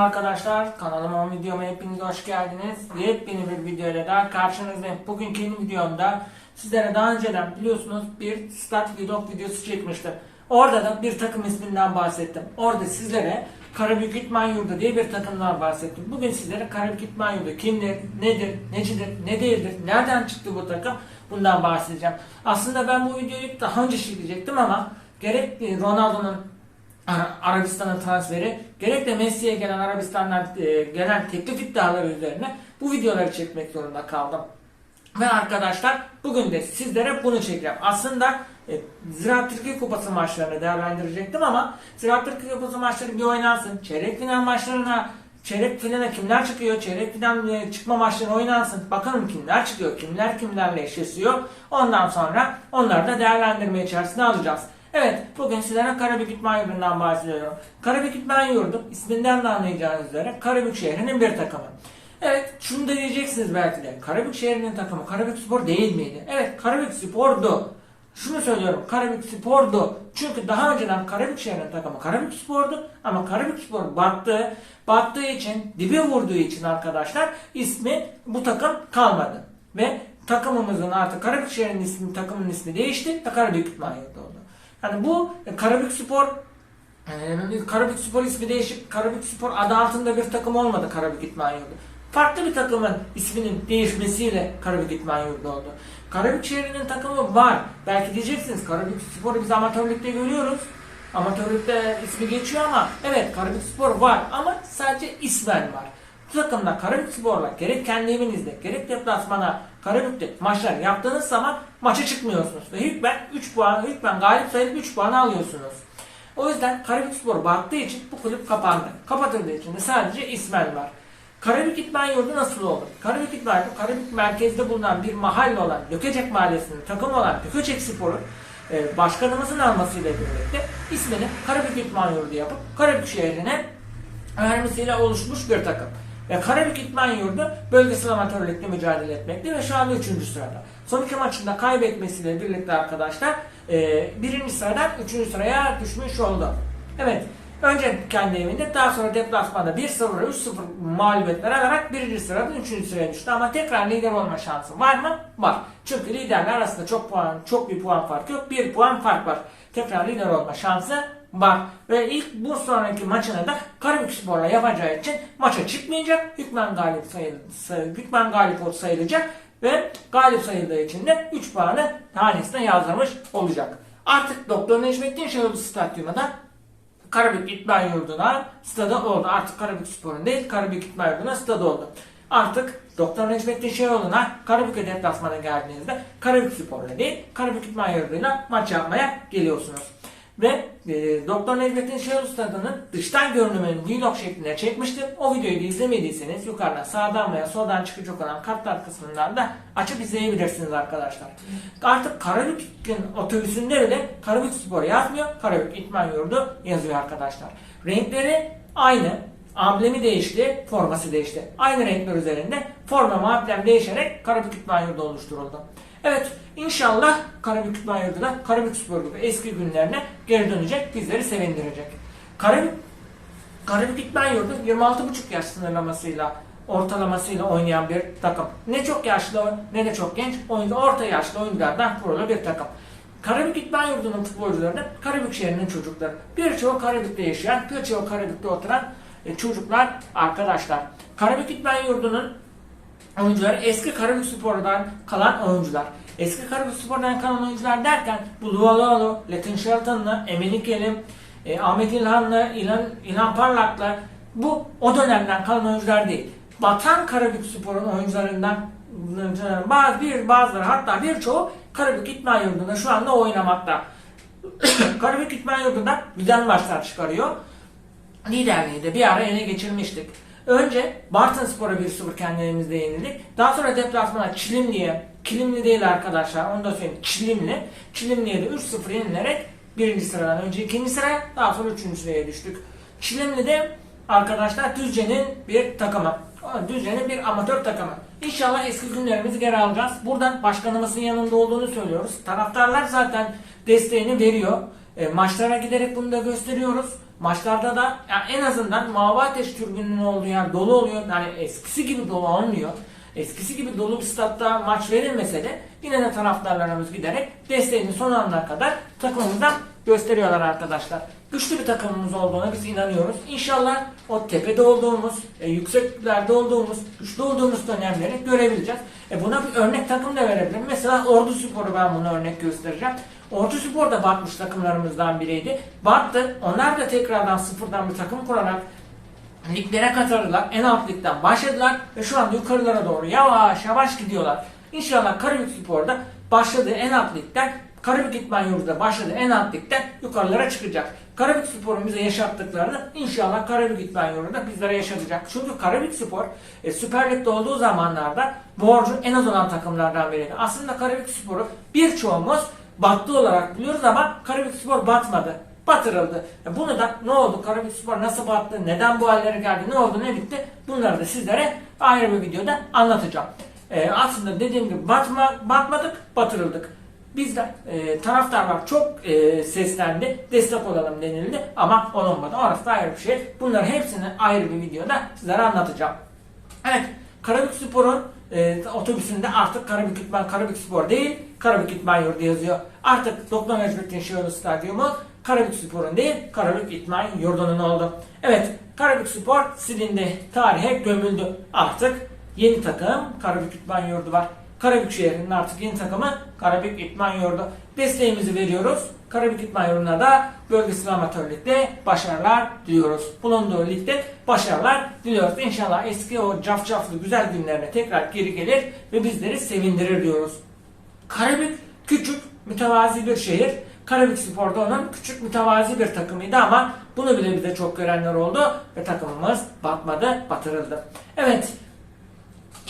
arkadaşlar. Kanalıma videoma hepiniz hoş geldiniz. Yepyeni bir videoyla daha karşınızdayım. Bugünkü yeni videomda sizlere daha önceden biliyorsunuz bir stat vlog videosu çekmiştim. Orada da bir takım isminden bahsettim. Orada sizlere Karabük İtman Yurdu diye bir takımdan bahsettim. Bugün sizlere Karabük İtman Yurdu kimdir, nedir, necidir, ne değildir, nereden çıktı bu takım bundan bahsedeceğim. Aslında ben bu videoyu daha önce çekecektim ama gerek Ronaldo'nun Arabistan'a transferi gerek de Messi'ye gelen Arabistan'dan e, gelen teklif iddiaları üzerine bu videoları çekmek zorunda kaldım. Ve arkadaşlar bugün de sizlere bunu çekeceğim. Aslında e, Ziraat Türkiye Kupası maçlarını değerlendirecektim ama Ziraat Türkiye Kupası maçları bir oynansın. Çeyrek final maçlarına Çeyrek finale kimler çıkıyor? Çeyrek final e, çıkma maçları oynansın. Bakalım kimler çıkıyor? Kimler kimlerle eşleşiyor? Ondan sonra onları da değerlendirme içerisine alacağız. Evet, bugün sizlere Karabük Yurdu'ndan bahsediyorum. Karabük İtman Yurdu, isminden de anlayacağınız üzere Karabük şehrinin bir takımı. Evet, şunu da diyeceksiniz belki de. Karabük şehrinin takımı Karabük Spor değil miydi? Evet, Karabük Spor'du. Şunu söylüyorum, Karabük Spor'du. Çünkü daha önceden Karabük şehrinin takımı Karabük Spor'du. Ama Karabük Spor battı. Battığı için, dibe vurduğu için arkadaşlar ismi bu takım kalmadı. Ve takımımızın artık Karabük şehrinin ismi, takımın ismi değişti ve Karabük İtman Yurdu oldu. Yani bu e, Karabük Spor e, Karabük Spor ismi değişip Karabük Spor adı altında bir takım olmadı Karabük İtman Yurdu. Farklı bir takımın isminin değişmesiyle Karabük İtman Yurdu oldu. Karabük şehrinin takımı var. Belki diyeceksiniz Karabük Spor'u biz amatörlükte görüyoruz. Amatörlükte ismi geçiyor ama evet Karabük Spor var ama sadece ismen var. Bu takımda Karabük Spor'la gerek kendi evinizde gerek deplasmana Karabük'te maçlar yaptığınız zaman maça çıkmıyorsunuz. Ve hükmen 3 puan, hükmen galip sayılıp 3 puan alıyorsunuz. O yüzden Karabük Spor baktığı için bu kulüp kapandı. Kapatıldığı için de sadece ismen var. Karabük İtman Yurdu nasıl oldu? Karabük Yurdu, Karabük merkezde bulunan bir mahalle olan Dökecek Mahallesi'nin takım olan Dökecek Spor'u e, başkanımızın almasıyla birlikte ismini Karabük İtman Yurdu yapıp Karabük şehrine vermesiyle oluşmuş bir takım. Ve Karabük İtman Yurdu bölgesel amatörlükte mücadele etmekte ve şu anda 3. sırada. Son iki maçında kaybetmesiyle birlikte arkadaşlar e, birinci sıradan 3. sıraya düşmüş oldu. Evet. Önce kendi evinde daha sonra deplasmanda 1-0 3-0 mağlubiyetler alarak birinci sıradan 3. sıraya düştü. Ama tekrar lider olma şansı var mı? Var. Çünkü liderler arasında çok puan, çok bir puan fark yok. Bir puan fark var. Tekrar lider olma şansı var. Ve ilk bu sonraki maçını da Karabük Spor'la yapacağı için maça çıkmayacak. Hükmen galip sayıl, say, hükmen galip sayılacak ve galip sayıldığı için de 3 puanı hanesine yazdırmış olacak. Artık Doktor Necmettin Şahoğlu Stadyumu'da Karabük İtman Yurdu'na stadı oldu. Artık Karabük Spor'un değil, Karabük İtman Yurdu'na stadı oldu. Artık Doktor Necmettin Şahoğlu'na Karabük'e deplasmana geldiğinizde Karabük Spor'la değil, Karabük İtman Yurdu'yla maç yapmaya geliyorsunuz. Ve e, Doktor Necmettin Şahoğlu stadının dıştan görünümünü vlog şeklinde çekmiştim. O videoyu da izlemediyseniz yukarıdan sağdan veya soldan çıkacak olan kartlar kısmından da açıp izleyebilirsiniz arkadaşlar. Artık Karabük'ün otobüsünde bile Karabük Spor yazmıyor. Karabük İtman Yurdu yazıyor arkadaşlar. Renkleri aynı. Amblemi değişti, forması değişti. Aynı renkler üzerinde forma ve amblem değişerek Karabük İtman Yurdu oluşturuldu. Evet inşallah Karabük Yurdu da Karabük Spor gibi eski günlerine geri dönecek, bizleri sevindirecek. Karabük, Karabük İtman Yurdu 26,5 yaş sınırlamasıyla ortalamasıyla oynayan bir takım. Ne çok yaşlı ne de çok genç oyuncu, orta yaşlı oyunculardan kurulu bir takım. Karabük İtman Yurdu'nun futbolcuları da Karabük şehrinin çocukları. Birçoğu Karabük'te yaşayan, birçoğu Karabük'te oturan e, çocuklar, arkadaşlar. Karabük İtman Yurdu'nun oyuncular eski Karabük Spor'dan kalan oyuncular. Eski Karabük Spor'dan kalan oyuncular derken bu Lualoğlu, Latin Shelton'la, Emin İkelim, e, Ahmet İlhan'la, İlhan, İlhan Parlak'la bu o dönemden kalan oyuncular değil. Batan Karabük Spor'un oyuncularından bazı bir bazıları hatta birçoğu Karabük İtman Yurdu'nda şu anda oynamakta. Karabük İtman Yurdu'nda güzel maçlar çıkarıyor liderliği de bir ara ele geçirmiştik. Önce Bartın Spor'a 1-0 kendi evimizde yenildik. Daha sonra deplasmana Çilimli'ye, Kilimli değil arkadaşlar onu da söyleyeyim Çilimli. Çilimli'ye de 3-0 yenilerek birinci sıradan önce ikinci sıraya daha sonra üçüncü sıraya düştük. Çilimli'de arkadaşlar Düzce'nin bir takımı. Düzce'nin bir amatör takımı. İnşallah eski günlerimizi geri alacağız. Buradan başkanımızın yanında olduğunu söylüyoruz. Taraftarlar zaten desteğini veriyor. E, maçlara giderek bunu da gösteriyoruz. Maçlarda da yani en azından Mavi Ateş tribününün olduğu yer dolu oluyor. Yani eskisi gibi dolu olmuyor. Eskisi gibi dolu bir statta maç verilmese de yine de taraftarlarımız giderek desteğini son anına kadar takımımızdan gösteriyorlar arkadaşlar. Güçlü bir takımımız olduğuna biz inanıyoruz. İnşallah o tepede olduğumuz, e, yükseklerde olduğumuz, güçlü olduğumuz dönemleri görebileceğiz. E, buna bir örnek takım da verebilirim. Mesela Ordu Spor'u ben bunu örnek göstereceğim. Ordu Spor da batmış takımlarımızdan biriydi. Battı. Onlar da tekrardan sıfırdan bir takım kurarak liglere katıldılar. En alt ligden başladılar ve şu anda yukarılara doğru yavaş yavaş gidiyorlar. İnşallah Karabük Spor'da başladığı en alt ligden Karabük İtman Yurdu'da başladığı en alt ligden yukarılara çıkacak. Karabük Spor'un bize yaşattıklarını inşallah Karabük İtman Yurdu'da bizlere yaşatacak. Çünkü Karabük Spor e, Süper Lig'de olduğu zamanlarda borcu en az olan takımlardan biriydi. Aslında Karabük Spor'u birçoğumuz battı olarak biliyoruz ama Karabük Spor batmadı batırıldı. E Bunu da ne oldu? Karabük Spor nasıl battı? Neden bu hallere geldi? Ne oldu? Ne bitti? Bunları da sizlere ayrı bir videoda anlatacağım. E, aslında dediğim gibi batma, batmadık, batırıldık. Bizden e, taraftarlar çok e, seslendi, destek olalım denildi ama olunmadı. Orası da ayrı bir şey. Bunları hepsini ayrı bir videoda sizlere anlatacağım. Evet, Karabük Spor'un e, otobüsünde artık Karabük İtman Karabük Spor değil, Karabük İtman Yurdu yazıyor. Artık Doktor Necmettin Şahı Stadyumu Karabük Spor'un değil, Karabük İtman Yurdu'nun oldu. Evet, Karabük Spor silindi, tarihe gömüldü. Artık yeni takım Karabük İtman Yurdu var. Karabük şehrinin artık yeni takımı Karabük İtman Yurdu. Desteğimizi veriyoruz. Karabük İtman Yurdu'na da bölgesel amatörlükte başarılar diliyoruz. Bulunduğu ligde başarılar diliyoruz. İnşallah eski o cafcaflı güzel günlerine tekrar geri gelir ve bizleri sevindirir diyoruz. Karabük küçük, mütevazi bir şehir. Karabük Spor'da onun küçük mütevazi bir takımıydı ama bunu bile bize çok görenler oldu ve takımımız batmadı, batırıldı. Evet,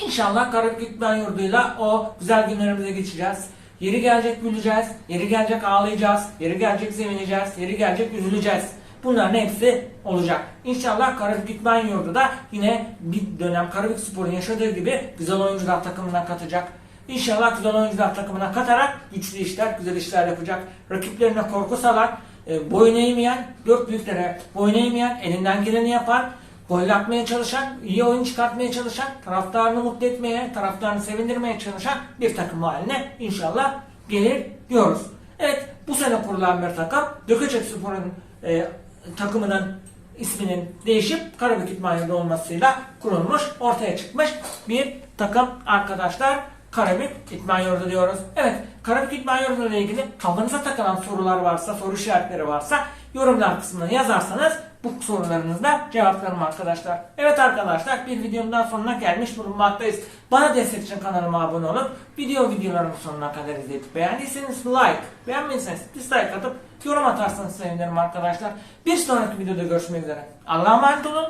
İnşallah Karabük İtman Yurdu'yla o güzel günlerimize geçeceğiz. Yeri gelecek güleceğiz, yeri gelecek ağlayacağız, yeri gelecek sevineceğiz, yeri gelecek üzüleceğiz. Bunların hepsi olacak. İnşallah Karabük İtman Yurdu da yine bir dönem Karabük Spor'un yaşadığı gibi güzel oyuncular takımına katacak. İnşallah güzel oyuncular takımına katarak güçlü işler, güzel işler yapacak. Rakiplerine korku salan, e, boyun eğmeyen, dört büyüklere boyun eğmeyen, elinden geleni yapan, gol atmaya çalışan, iyi oyun çıkartmaya çalışan, taraftarını mutlu etmeye, taraftarını sevindirmeye çalışan bir takım haline inşallah gelir diyoruz. Evet, bu sene kurulan bir takım, Dökecek Spor'un e, takımının isminin değişip Karabük İtman Yurdu olmasıyla kurulmuş, ortaya çıkmış bir takım arkadaşlar. Karabük İtman Yurdu diyoruz. Evet, Karabük İtman Yurdu ile ilgili kafanıza takılan sorular varsa, soru işaretleri varsa yorumlar kısmına yazarsanız bu sorularınızda cevaplarım arkadaşlar. Evet arkadaşlar bir videonun daha sonuna gelmiş bulunmaktayız. Bana destek için kanalıma abone olup video videolarımı sonuna kadar izleyip beğendiyseniz like, beğenmediyseniz dislike atıp yorum atarsanız sevinirim arkadaşlar. Bir sonraki videoda görüşmek üzere. Allah'a emanet olun.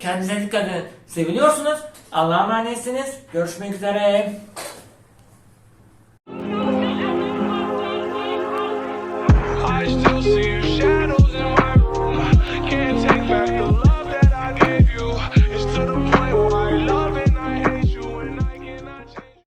Kendinize dikkat edin. Seviliyorsunuz. Allah'a emanetsiniz. Görüşmek üzere.